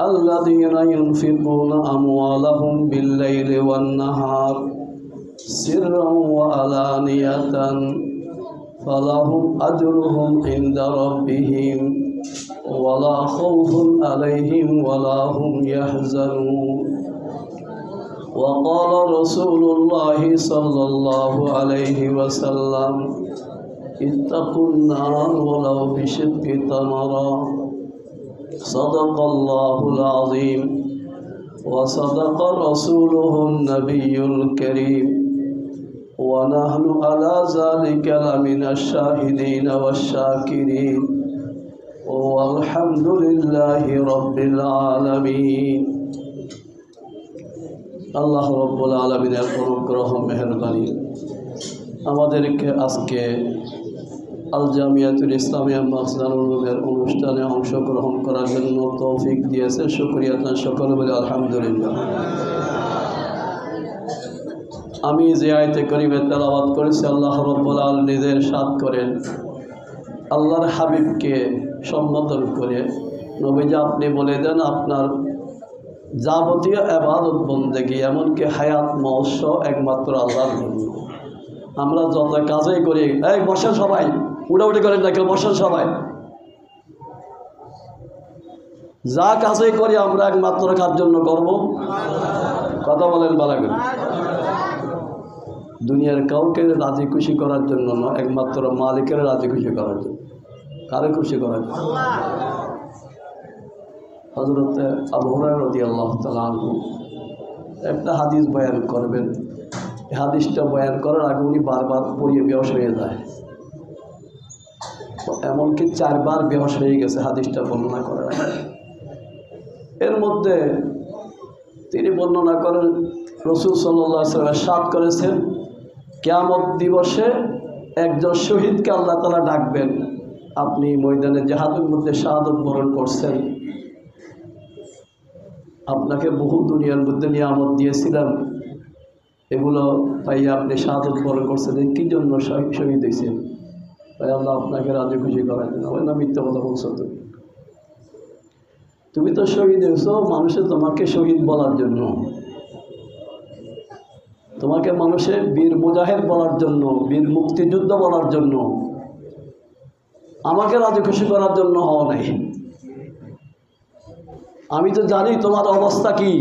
الذين ينفقون أموالهم بالليل والنهار سرا وعلانية فلهم أجرهم عند ربهم ولا خوف عليهم ولا هم يحزنون. وقال رسول الله صلى الله عليه وسلم اتقوا النار ولو بشق تمرة صدق الله العظيم وصدق رسوله النبي الكريم ونحن على ذلك لمن الشاهدين والشاكرين والحمد لله رب العالمين আল্লাহ রব্বুল আলমিনের অনুগ্রহ মেহরবানি আমাদেরকে আজকে আল জামিয়াতুল ইসলামিয়া মাসদানুলের অনুষ্ঠানে অংশগ্রহণ করার জন্য তৌফিক দিয়েছে। শুক্রিয়া তার সকলে বলে আলহামদুলিল্লাহ। আমি যে আয়তে করিবে তেলাবাদ করেছি, আল্লাহ রব্বুল আল নিজের সাত করেন। আল্লাহর হাবিবকে সম্বোধন করে নবীজা আপনি বলে দেন, আপনার যাবতীয় আবাদত বন্দেগী, এমনকি হায়াত মহস্য একমাত্র আল্লাহর জন্য। আমরা যত কাজই করি, এই বসেন সবাই। উড়াউড়ি করেন না কেউ বসেন সবাই। যা কাজই করি, আমরা একমাত্র কার জন্য করব? কথা বলেন বলা করে। দুনিয়ার কাউকে রাজি খুশি করার জন্য নয় একমাত্র মালিকের রাজি খুশি করার জন্য। কারে খুশি করার জন্য? হজরত তালু একটা হাদিস বয়ান করবেন। হাদিসটা বয়ান করার আগে উনি বারবার পড়িয়ে বেহস হয়ে যায়। এমনকি চারবার বেহস হয়ে গেছে, হাদিসটা বর্ণনা করার এর মধ্যে তিনি বর্ণনা করেন, রসুল সাল্লাহ সাল্লামের সাত করেছেন, কেয়ামত দিবসে একজন শহীদকে আল্লাহ তালা ডাকবেন, আপনি ময়দানে জাহাদের মধ্যে শাহাদত বরণ করছেন। আপনাকে বহু দুনিয়ার মধ্যে নিয়ামত দিয়েছিলাম। এগুলো পাইয়া আপনি শাহাদত বরণ করছেন কী জন্য শহীদ হয়েছেন? তাই আল্লাহ আপনাকে রাজি খুশি করার জন্য ওই না মিথ্যা কথা বলছো তুমি তুমি তো শহীদ হয়েছো মানুষে তোমাকে শহীদ বলার জন্য তোমাকে মানুষে বীর মুজাহেদ বলার জন্য বীর মুক্তিযুদ্ধ বলার জন্য আমাকে রাজি খুশি করার জন্য হওয়া নাই আমি তো জানি তোমার অবস্থা কি।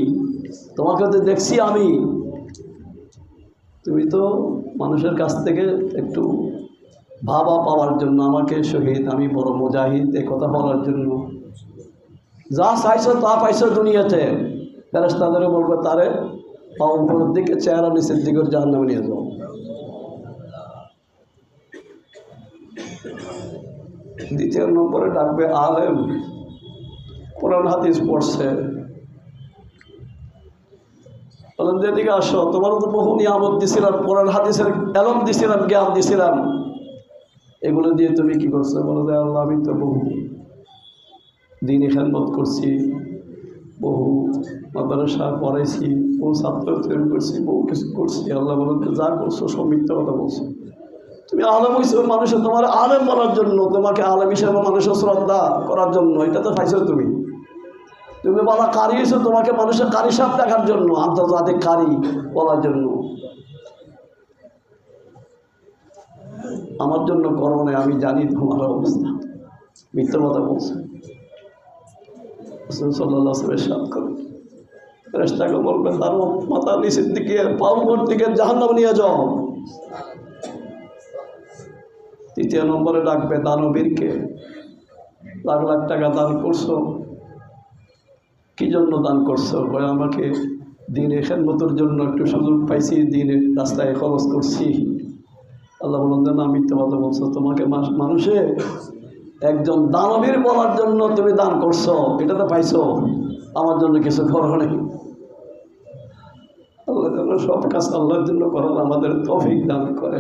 তোমাকে তো দেখছি আমি। তুমি তো মানুষের কাছ থেকে একটু ভাবা পাওয়ার জন্য, আমাকে শহীদ, আমি বড় মুজাহিদ, এ কথা বলার জন্য। যা চাইছো তা পাইছো দুনিয়াতে। ফেরেস তাদেরও বলবে, তারে পা উপরের দিকে, চেহারা নিচের দিকের জাহান নামে নিয়ে যাও। দ্বিতীয় নম্বরে ডাকবে আলেম। কোরআন, হাদিস পড়ছে। বলেন, যেদিকে আসো, তোমার তো বহু নিয়ামত দিছিলাম, কোরআন, হাদিসের এলম দিছিলাম, জ্ঞান দিছিলাম। এগুলো দিয়ে তুমি কি করছ? বলো যে, আল্লাহ, আমি তো বহু দিন খেলমত করছি, বহু মাদ্রাসা পড়াইছি, বহু ছাত্র তৈরি করছি, বহু কিছু করছি। আল্লাহ বলেন যা করছ সব মিথ্যা কথা বলছো। তুমি আলম হিসেবে মানুষের তোমার আলেম বলার জন্য, তোমাকে আলম হিসেবে মানুষের শ্রদ্ধা করার জন্য এটা তো খাইছো তুমি। তুমি বলা কারি হিসেবে তোমাকে মানুষের কারি সাপ দেখার জন্য, আন্তর্জাতিক কারি বলার জন্য। আমার জন্য করো না আমি জানি তোমার অবস্থা। মিথ্যা কথা বলছে। বলবেন নিচের দিকে দিকে, জাহান্নাম নিয়ে তৃতীয় নম্বরে লাখ লাখ টাকা দান করছ, কি জন্য দান করছ? বলে আমাকে দিনে খেদমতের জন্য একটু সুযোগ পাইছি দিনে রাস্তায় খরচ করছি। আল্লাহ বলেন না মিথ্যা কথা বলছো। তোমাকে মানুষে একজন দানবীর বলার জন্য তুমি দান করছ, এটা তো পাইছো। আমার জন্য কিছু করো নেই। আল্লাহ যেন সব কাজ আল্লাহর জন্য করার আমাদের তফিক দান করে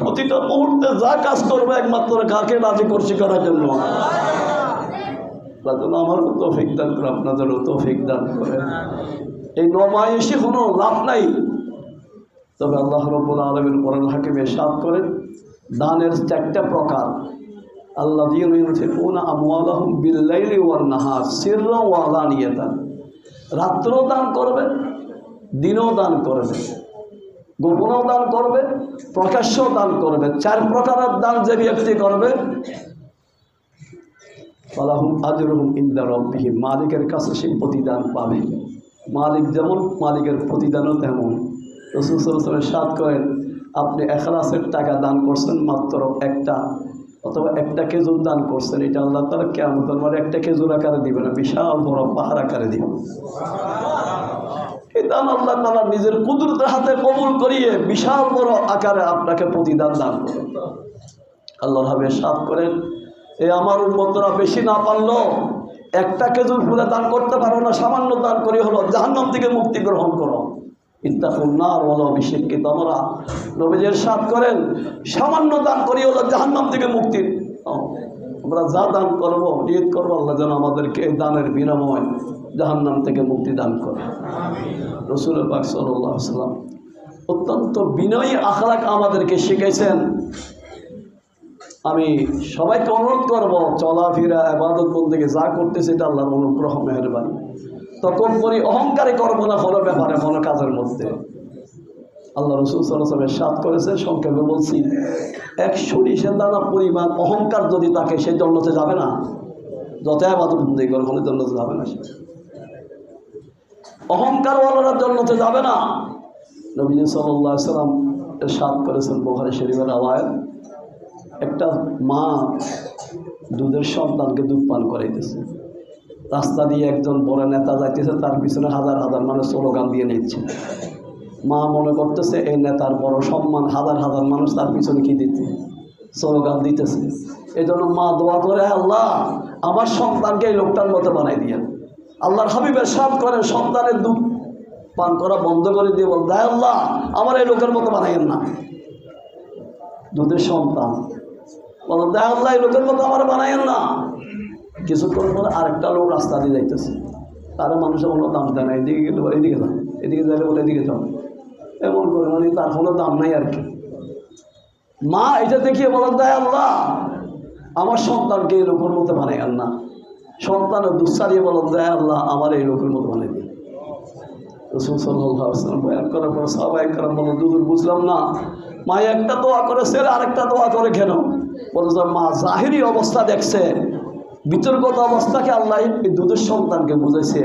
প্রতিটা মুহূর্তে যা কাজ করব একমাত্র কাকে রাজি করছি করার জন্য। আল্লাহ যেন আমারও তৌফিক দান করে, আপনাদেরও তৌফিক দান করে এই নমায়েশে কোনো লাভ নাই। তবে আল্লাহ রব্বুল আলমের কোরআন হাকিমে সাত করেন, দানের চারটা প্রকার। আল্লাহ বিল্লাইলি ওয়ান নাহার সির ওয়ালানিয়াতান রাত্রেও দান করবে দিনও দান করবে গোপনও দান করবে প্রকাশ্যও দান করবে চার প্রকারের দান যে ব্যক্তি করবে, ফালাহুম আজরুহুম ইন্দা রব্বিহিম। মালিকের কাছে সে প্রতিদান পাবে। মালিক যেমন, মালিকের প্রতিদানও তেমন। রসুল সাত করেন, আপনি এখলাসের টাকা দান করছেন মাত্র একটা, অথবা একটা খেজুর দান করছেন, এটা আল্লাহ তালা কেমন মানে একটা খেজুর আকারে দিবে না বিশাল বড় পাহাড় আকারে দিবে এই দান আল্লাহ তালা নিজের কুদরতের হাতে কবুল করিয়ে বিশাল বড় আকারে আপনাকে প্রতিদান দান করেন। আল্লাহর হাবে সাত করেন, এ আমার উন্মতরা বেশি না পারল, একটা খেজুর ফুলে দান করতে পারো না, সামান্য দান করি হলো, জাহান্নাম থেকে মুক্তি গ্রহণ করো। ইত্তাকুন নার বলো অভিষেককে তোমরা নবীজের সাত করেন সামান্য দান করি হলো জাহান্নাম থেকে মুক্তি ও, আমরা যা দান করব নিয়ত করব আল্লাহ যেন আমাদেরকে দানের বিনিময় জাহান্নাম থেকে মুক্তি দান করে। রসুল পাক সাল্লাম অত্যন্ত বিনয়ী আখলাক আমাদেরকে শিখেছেন আমি সবাইকে অনুরোধ করব চলাফেরা আবাদত বন্দীকে যা করতেছে এটা আল্লাহর অনুগ্রহ মেহরবানি। তখন করি অহংকারে করব না কোনো ব্যাপারে কোনো কাজের মধ্যে। আল্লাহ রসুল সাল্লামের সাত করেছে সংক্ষেপে বলছি এক সরিষের দানা পরিমাণ অহংকার যদি তাকে, সে জন্মতে যাবে না। যত বন্দী করে কোনো জন্মতে যাবে না সে। অহংকার ওয়ালার জন্মতে যাবে না। নবীজ সাল্লাহ সাল্লাম সাত করেছেন বোহারি শরীফের আওয়ায় একটা মা দুধের সন্তানকে দুধ পান করাইতেছে। রাস্তা দিয়ে একজন বড় নেতা যাইতেছে, তার পিছনে হাজার হাজার মানুষ স্লোগান দিয়ে নিচ্ছে। মা মনে করতেছে, এই নেতার বড় সম্মান, হাজার হাজার মানুষ তার পিছনে কি দিচ্ছে? স্লোগান দিতেছে। এই জন্য মা দোয়া করে, আল্লাহ, আমার সন্তানকে এই লোকটার মতো বানাই দিয়ে। আল্লাহর হাবিবের সাপ করে, সন্তানের দুধ পান করা বন্ধ করে দিয়ে বল দেয় আল্লাহ, আমার এই লোকের মতো বানাইয়েন না। দুধের সন্তান বলো দেয় আল্লাহ, এই লোকের মতো আমার বানাইয়েন না। কিছুক্ষণ পরে আরেকটা লোক রাস্তা দিয়ে যাইতেছে। তারা মানুষের কোনো দাম দেয় না, এদিকে গেলে এদিকে যাও এদিকে যাইলে বলে, এদিকে যাও এমন করে মানে তার কোনো দাম নাই আর কি। মা এটা দেখিয়ে বলেন দেয় আল্লাহ, আমার সন্তানকে এই লোকের মতো বানাইয়েন না। সন্তানের দুঃসারিয়ে বলেন দেয় আল্লাহ, আমার এই লোকের মতো বানাই দিন। করার পর সবাই করার দুদূর বুঝলাম না। মা একটা দোয়া করে সে আরেকটা দোয়া করে কেন? বলে মা, জাহিরি অবস্থা দেখছে। বিতর্কত অবস্থাকে আল্লাহ দুধের সন্তানকে বুঝেছে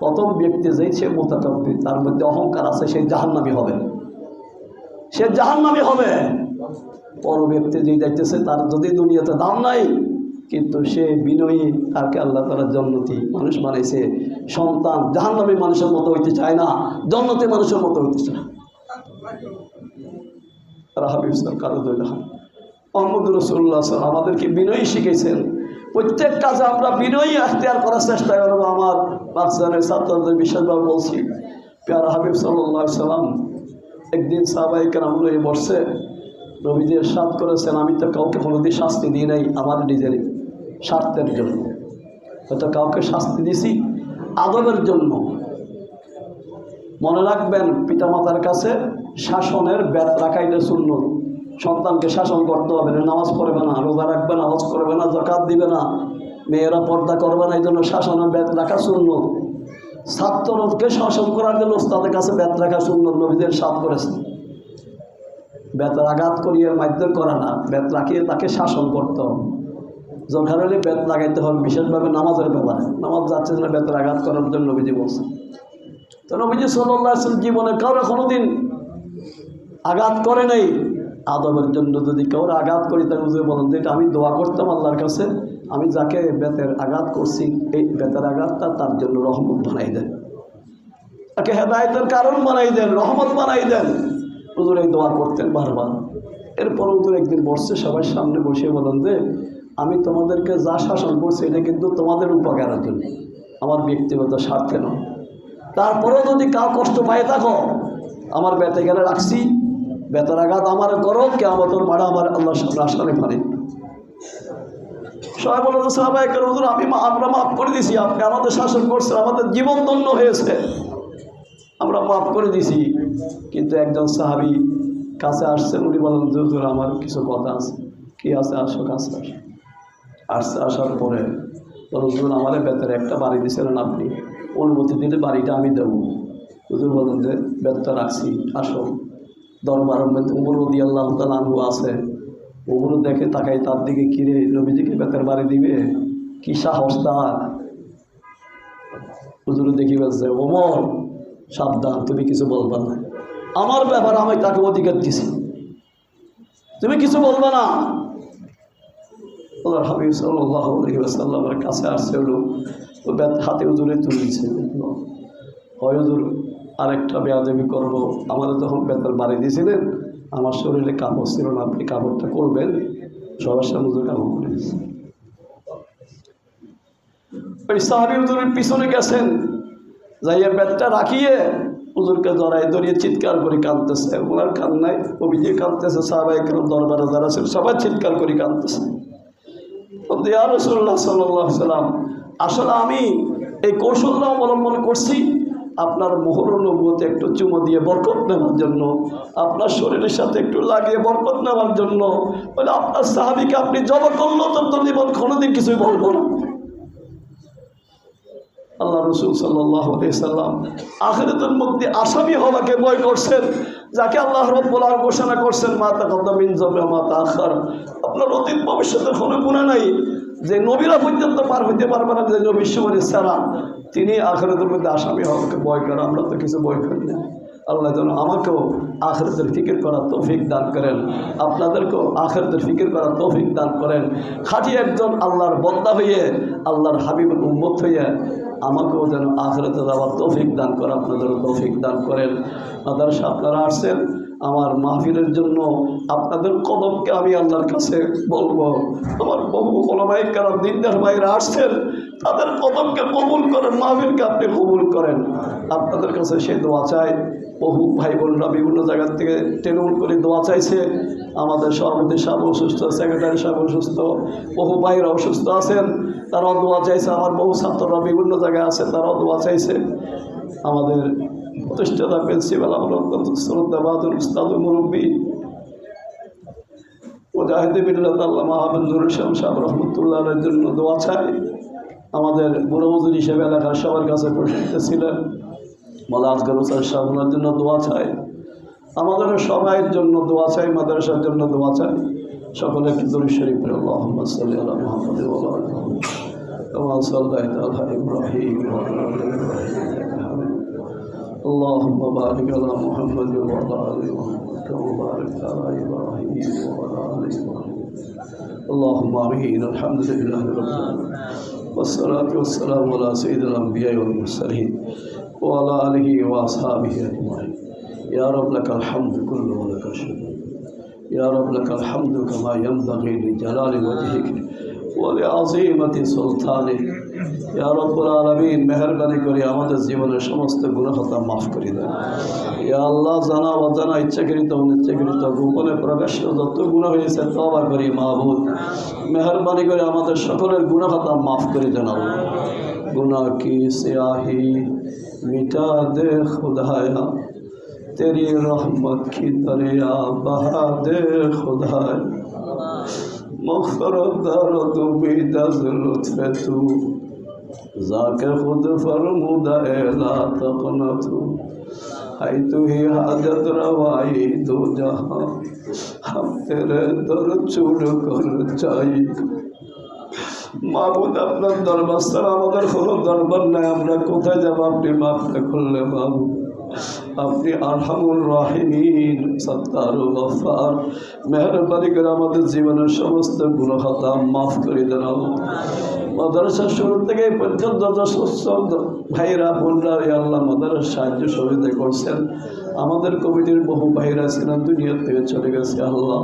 প্রথম ব্যক্তি যেই সে মোতাকাব্বির, তার মধ্যে অহংকার আছে সেই জাহান্নামি হবে। সে জাহান্নামি হবে। পর ব্যক্তি যে যাইতেছে, তার যদি দুনিয়াতে দাম নাই, কিন্তু সে বিনয়ী, তাকে আল্লাহ তারা জন্নতি মানুষ বানাইছে। সন্তান জাহান্নামী মানুষের মতো হইতে চায় না, জন্নতি মানুষের মতো হইতে চায় রাহাবিব সরকার মোহাম্মদ রসুল্লাহ আমাদেরকে বিনয়ী শিখেছেন প্রত্যেক কাজে আমরা বিনয়ী আখতিয়ার করার চেষ্টা করব, আমার বাচ্চাদের ছাত্রদের বিশেষভাবে বলছি। পেয়ার হাবিব সাল্লাহ সাল্লাম, একদিন সাহবাহিক রামগুলো বসছে, নবীদের সাত করেছেন, আমি তো কাউকে কোনোদিন শাস্তি দিই নাই আমার নিজের স্বার্থের জন্য। হয়তো কাউকে শাস্তি দিছি আদবের জন্য। মনে রাখবেন, পিতামাতার কাছে শাসনের ব্যাত রাখা এটা শূন্য সন্তানকে শাসন করতে হবে, না নামাজ পড়বে না, রোজা রাখবে না, হজ করবে না জকাত দিবে না। মেয়েরা পর্দা করবে না এই জন্য শাসনের ব্যাত রাখা শূন্য ছাত্রকে শাসন করার জন্য তাদের কাছে ব্যাত রাখা শূন্য নবীদের সাত করেছে। বেতের আঘাত করিয়ে মাধ্যম করা না বেত রাখিয়ে তাকে শাসন করতে হবে। দরকার হলে বেত লাগাইতে হবে, বিশেষভাবে নামাজের ব্যাপারে। নামাজ যাচ্ছে না বেতের আঘাত করার জন্য নবীজি বলছে। তো নবীজি সাল্লাহ জীবনে কারও কোনোদিন আঘাত করে নাই। আদবের জন্য যদি কেউ আঘাত করি, তাহলে বুঝে বলেন যে এটা আমি দোয়া করতাম আল্লাহর কাছে, আমি যাকে বেতের আঘাত করছি, এই বেতের আঘাতটা তার জন্য রহমত বানাই দেন। তাকে হেদায়তের কারণ বানাই দেন, রহমত বানাই দেন। হুজুর এই দোয়া করতেন বারবার। এরপর হুজুর একদিন বসছে, সবার সামনে বসে বলেন যে, আমি তোমাদেরকে যা শাসন করছি, এটা কিন্তু তোমাদের উপকারের জন্য। আমার ব্যক্তিগত স্বার্থে নয়। তারপরেও যদি কাউ কষ্ট পাই থাকো আমার বেতে গেলে রাখছি। বেতার আঘাত আমার করো কে আমাদের মারা আমার আল্লাহ সামনে পারে। সবাই বলে সবাই হুজুর, আমি আমরা মাফ করে দিছি, আপনি আমাদের শাসন করছেন, আমাদের জীবন ধন্য হয়েছে। আমরা মাফ করে দিছি। কিন্তু একজন সাহাবি কাছে আসছেন, উনি বলেন, হুজুর আমার কিছু কথা আছে। কি আছে? আসো কাছে আসো। আসছে, আসার পরে হুজুর, আমার বেতারে একটা বাড়ি দিয়েছিলেন আপনি। অনুমতি দিলে বাড়িটা আমি দেবো। হুজুর বলেন যে বেতটা রাখছি, আসো। দরবার উমর রদি আল্লাহ তালু আছে। উমর দেখে তাকাই তার দিকে কিরে নবীজিকে বেতের বাড়ি দিবে? কি সাহস তার? হুজুর দেখি বলছে ওমর সাবধান, তুমি কিছু বলবা না। আমার ব্যাপারে আমি তাকে অধিকার দিছি। তুমি কিছু বলবা না। আল্লাহ কাছে আসছে হলো হাতে উজুরে তুলছে হয় হুজুর আরেকটা বেয়াদবি করব। আমাদের যখন বেতার বাড়ি দিয়েছিলেন, আমার শরীরে কাপড় ছিল না, আপনি কাপড়টা করবেন। সবার সামনে কাপড় করে ওই সাহাবি পিছনে গেছেন, যাইয়া ব্যাটটা রাখিয়ে হুজুরকে জড়াই ধরিয়ে চিৎকার করে কাঁদতেছে। ওনার কান্নায় অভিযোগ কাঁদতেছে সাহাবাই কেন দরবারে যারা ছিল সবাই চিৎকার করে কাঁদতেছে। রসুল্লাহ সাল্লাম আসলে আমি এই কৌশলটা অবলম্বন করছি আপনার মোহর নবুতে একটু চুমো দিয়ে বরকত নেওয়ার জন্য, আপনার শরীরের সাথে একটু লাগিয়ে বরকত নেওয়ার জন্য, বলে আপনার সাহাবিকে আপনি জব করল তো তো জীবন কোনোদিন কিছুই বলব না। আল্লাহ রসুল সাল্লাহ সাল্লাম আখেরাতের মধ্যে আসামি হওয়াকে ভয় করছেন। যাকে আল্লাহ রব্বুল ঘোষণা করছেন মাতা কদ্দামিন জমে মাতা আপনার অতীত ভবিষ্যতের কোনো গুণা নাই। যে নবীরা পর্যন্ত পার হইতে পারবে না, যে নবী সারা, তিনি আখেরাতের মধ্যে আসামি হওয়াকে বয় করেন আমরা তো কিছু ভয় করি না। আল্লাহ যেন আমাকেও আখেরাতের ফিকির করার তৌফিক দান করেন। আপনাদেরকেও আখেরাতের ফিকির করার তৌফিক দান করেন। খাঁটি একজন আল্লাহর বন্দা হইয়ে, আল্লাহর হাবিবের উম্মত হইয়ে আমাকেও যেন আখেরাতে যাওয়ার তৌফিক দান করে আপনাদেরও তৌফিক দান করেন। মাদারসা আপনারা আসছেন আমার মাহফিলের জন্য আপনাদের কদমকে আমি আল্লাহর কাছে বলব। আমার বহু ওলামাই কারণ দিনদার ভাইরা আসছেন, তাদের কদমকে কবুল করেন, মাহফিলকে আপনি কবুল করেন। আপনাদের কাছে সেই দোয়া চাই। বহু ভাই বোনরা বিভিন্ন জায়গার থেকে টেলিফোন করে দোয়া চাইছে। আমাদের সভাপতি সাহেব অসুস্থ, সেক্রেটারি সাহেব অসুস্থ, বহু ভাইরা অসুস্থ আছেন, তারাও দোয়া চাইছে। আমার বহু ছাত্ররা বিভিন্ন জায়গায় আছে তারাও দোয়া চাইছে। আমাদের প্রতিষ্ঠাতা প্রিন্সিপাল অত্যন্ত শ্রদ্ধা বাহাদুর উস্তাদ মুরব্বী। মুজাহিদে বিল্লাহ আল্লাহ মাহবুদুর ইসলাম সাহেব রহমতুল্লাহের জন্য দোয়া চাই। আমাদের বুড়ো মজুর হিসেবে এলাকার সবার কাছে প্রসিদ্ধ ছিলেন বলা আজকাল হোসেন সাহেবের জন্য দোয়া চাই। আমাদের সবাইয়ের জন্য দোয়া চাই, মাদ্রাসার জন্য দোয়া চাই। সকলে কিদুর শরীফ আল্লাহ সাল্লি আলা মুহাম্মদ। আলি اللهم بارك على محمد وعلى آل محمد كما باركت على إبراهيم وعلى آل إبراهيم. اللهم آمين. الحمد لله رب العالمين. والصلاة والسلام على سيد الأنبياء والمرسلين وعلى آله وأصحابه أجمعين. يا رب لك الحمد كله ولك الشكر. يا رب لك الحمد كما ينبغي لجلال وجهك ولعظيمة سلطانك. ইয়ারব্বুল আলমিন, মেহরবানি করে আমাদের জীবনের সমস্ত গুণহতা মাফ করে ইয়া আল্লাহ, জানা, অজানা, ইচ্ছাকৃত, অনিচ্ছাকৃত, গোপনে যত গুণ হয়েছে তবা করি মাহবুদ মেহরবানি করে আমাদের সকলের গুণহতা মাফ করে দেন গুণা কি সিয়াহি? মিটা দে খুদায়া তেরি রহমত কি দরিয়া, বাহা দে খুদায় مغفرت دار تو بی دز ذاك خود فرمود لا تقنط. حیث ہی حاجت روائی دو جہاں. ہم تیرے در چھوڑ کر چاہیے معبود اپنا দরবার ছাড়া আমাদের কোনো দরবার নাই আমরা কোথায় যাবো আপনি মাপটা খুললে আপনি আরহামুর রাহিমিন, সত্তার গফার মেহরবানি করে আমাদের জীবনের সমস্ত গুণহতা মাফ করে দেন মাদ্রাসা শুরু থেকে পর্যন্ত যত সুস্থ ভাইরা, বোনরা এই আল্লাহ মাদ্রাসার সাহায্য সহযোগিতা করছেন। আমাদের কমিটির বহু ভাইরা ছিলেন দুনিয়ার থেকে চলে গেছে, আল্লাহ।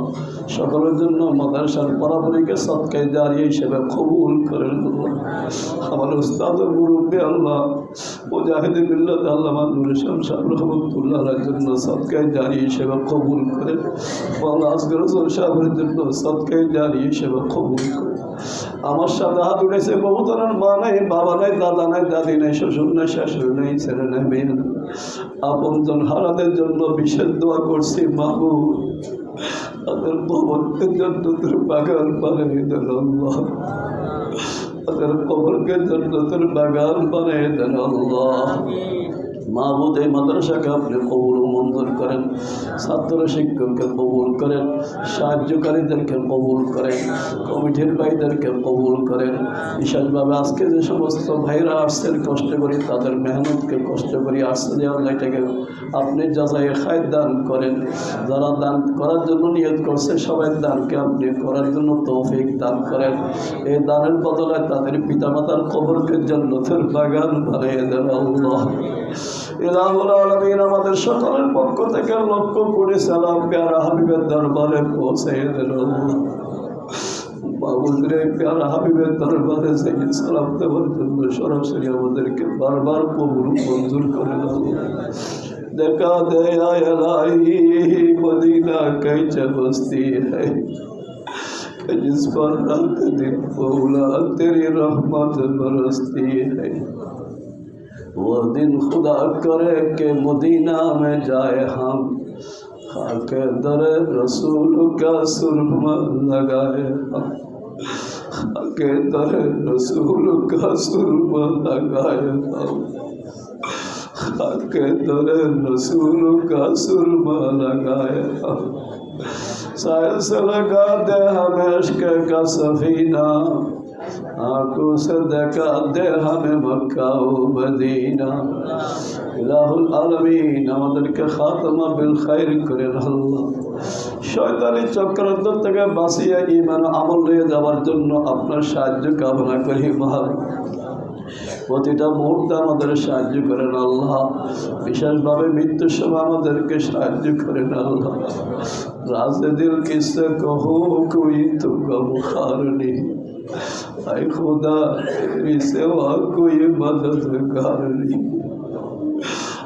সকলের জন্য মাদ্রাসার পরাপরিকে সৎকায় দাঁড়িয়ে হিসেবে কবুল করেন আমার উস্তাদ মুরব্বী আল্লাহ, মুজাহিদ বিল্লাত আল্লাহ নুর ইসলাম রহমতুল্লাহ জন্য সৎকায় জারি হিসেবে কবুল করেন আল্লাহ সাহেবের জন্য সৎকায় জারি হিসেবে কবুল করেন আমার সাথে হাত উঠেছে, বহু ধরনের মা নাই, বাবা নাই, দাদা নাই, দাদি নাই, শ্বশুর নাই, শাশুড়ি নাই, ছেলে নাই, মেয়ে নাই। আপনজন হারাদের জন্য বিশেষ দোয়া করছি মাহু তাদের ভবনের জন্য তোর বাগান দেন আল্লাহ। তাদের কবরকে জান্নাতের বাগান বানিয়ে দেন আল্লাহ। মাহবুদ এই মাদ্রাসাকে আপনি কবুল মঞ্জুর করেন, ছাত্র শিক্ষককে কবুল করেন, সাহায্যকারীদেরকে কবুল করেন, কমিটির ভাইদেরকে কবুল করেন। বিশেষভাবে আজকে যে সমস্ত ভাইরা আসছেন, কষ্ট করি তাদের মেহনতকে কষ্ট করি আসছে যে আল্লাহ এটাকে আপনি যাচাই খায় দান করেন। যারা দান করার জন্য নিয়ত করছে, সবাই দানকে আপনি করার জন্য তৌফিক দান করেন। এই দানের বদলে তাদের পিতামাতার কবরকে জন্নতের বাগান বানিয়ে দেন আল্লাহ। ইলাহুল আলমিন আমাদের সকলের পক্ষ থেকে লক্ষ কোটি সালাম প্যারা হাবিবের দরবারে পৌঁছে দেন বাবুদের প্যারা হাবিবের দরবারে সেই সালাম দেওয়ার জন্য সরাসরি আমাদেরকে বারবার কবুল মঞ্জুর করে দাও দেখা দে আয়লাই মদিনা कैसे बसती है कि जिस पर रात दिन मौला तेरी रहमत बरसती है وہ دن خدا کرے کہ مدینہ میں جائے ہم۔ خاک در رسول کا سرما لگائے ہم۔ خاک در رسول کا سرما لگائے ہم۔ خاک در رسول کا سرما لگائے ہم۔ سائل سے لگا دے ہمیں عشق کا سفینہ۔ آنکھوں صدقہ دے مکہ و مدینہ الہ العالمین খাতমা বিল খাইর করেন আল্লাহ। শয়তানি চক্রান্ত থেকে বাঁচিয়ে ইমান আমল নিয়ে যাওয়ার জন্য আপনার সাহায্য কামনা করি মহারাজ প্রতিটা মুহূর্তে আমাদের সাহায্য করেন আল্লাহ। বিশেষভাবে মৃত্যুর সময় আমাদেরকে সাহায্য করে নাল্লাহ রাজনীতির কিসে কহু কুই তু গম খারনি আই খুদা তেরি সেবা কোই মদদগার নেই আয়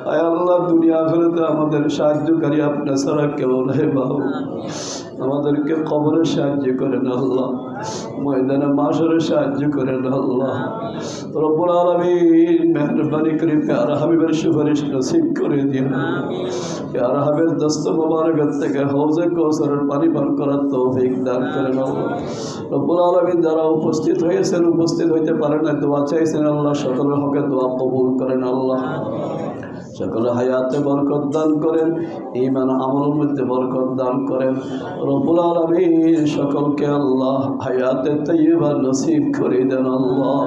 আল্লাহ, দুনিয়া আখেরাতে আমাদের সাহায্যকারী আপনার ছাড়া কেউ নেই বাবু আমাদেরকে কবরে সাহায্য করেন আল্লাহ, ময়দানে মাসরে সাহায্য করেন আল্লাহ। রব্বুল আলামিন মেহরবানি করে প্যার হাবিবের সুপারিশ নসিব করে দিন। প্যার হাবিবের দস্ত মোবারকের থেকে হৌজে কৌসরের পানি পান করার তৌফিক দান করেন রব্বুল আলামিন যারা উপস্থিত হয়েছেন, উপস্থিত হইতে পারেন না, দোয়া চাইছেন আল্লাহ, সকলের হকে দোয়া কবুল করেন আল্লাহ। সকলে হায়াতে বরকত দান করেন ইমান আমলের মধ্যে বরকত দান করেন। রব্বুল আলমীর সকলকে আল্লাহ হায়াতে তৈবা নসিব করে দেন আল্লাহ।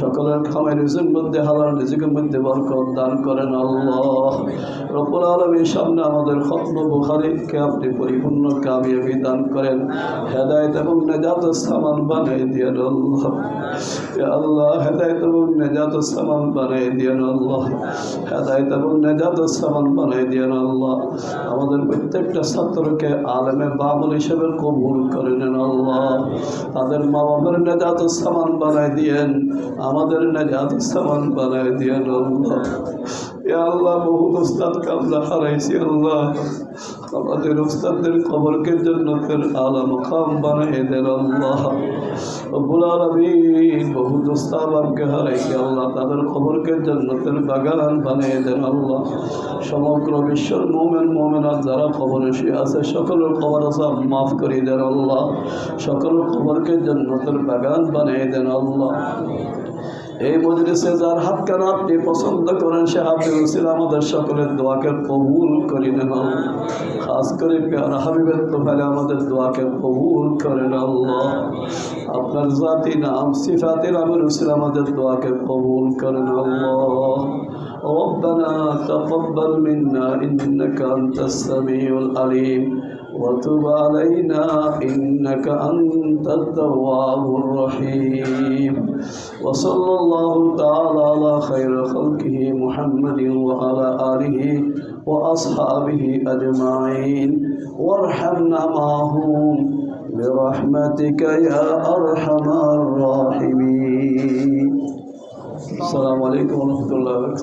সকলের খামের রিজের মধ্যে হালার রিজিকের মধ্যে বরকত দান করেন আল্লাহ। রব্বুল আলমীর সামনে আমাদের খত্ম বুখারিকে আপনি পরিপূর্ণ কামিয়াবি দান করেন। হেদায়ত এবং নেজাত সামান বানাই দিয়েন আল্লাহ। আল্লাহ, হেদায়ত এবং নেজাত সামান বানাই দিয়েন আল্লাহ। হেদায়ত এবং নেজাদ সামান বানাই দিয়েন আল্লাহ। আমাদের প্রত্যেকটা ছাত্রকে আলেমে বাবুল হিসেবে কবুল করে নেন আল্লাহ। তাদের মা বাবার নেজাদ সামান বানাই দিয়েন, আমাদের নেজাদ সামান বানাই দিয়েন আল্লাহ। আল্লাহ বানিয়ে দেন তাদের বাগান দেন, আল্লাহ। সমগ্র বিশ্বের মোমেন, মোমেনাত যারা কবরে শুয়ে আছে, সকলের কবর সব মাফ করে দেন, আল্লাহ। সকলের কবরকে জন্নতের বাগান বানিয়ে দেন, আল্লাহ। এই মজলিসে যার হাত কেন আপনি পছন্দ করেন সে হাতে উচিত আমাদের সকলের দোয়াকে কবুল করি নেন খাস করে প্যারা হাবিবের তো ফেলে আমাদের দোয়াকে কবুল করেন আল্লাহ আপনার জাতি নাম সিফাতে নামের উচিত আমাদের দোয়াকে কবুল করেন আল্লাহ ربنا تقبل منا إنك أنت السميع العليم وتب علينا إنك أنت التواب الرحيم. وصلى الله تعالى على خير خلقه محمد وعلى آله وأصحابه أجمعين. وارحمنا معهم برحمتك يا أرحم الراحمين. السلام عليكم ورحمة الله وبركاته.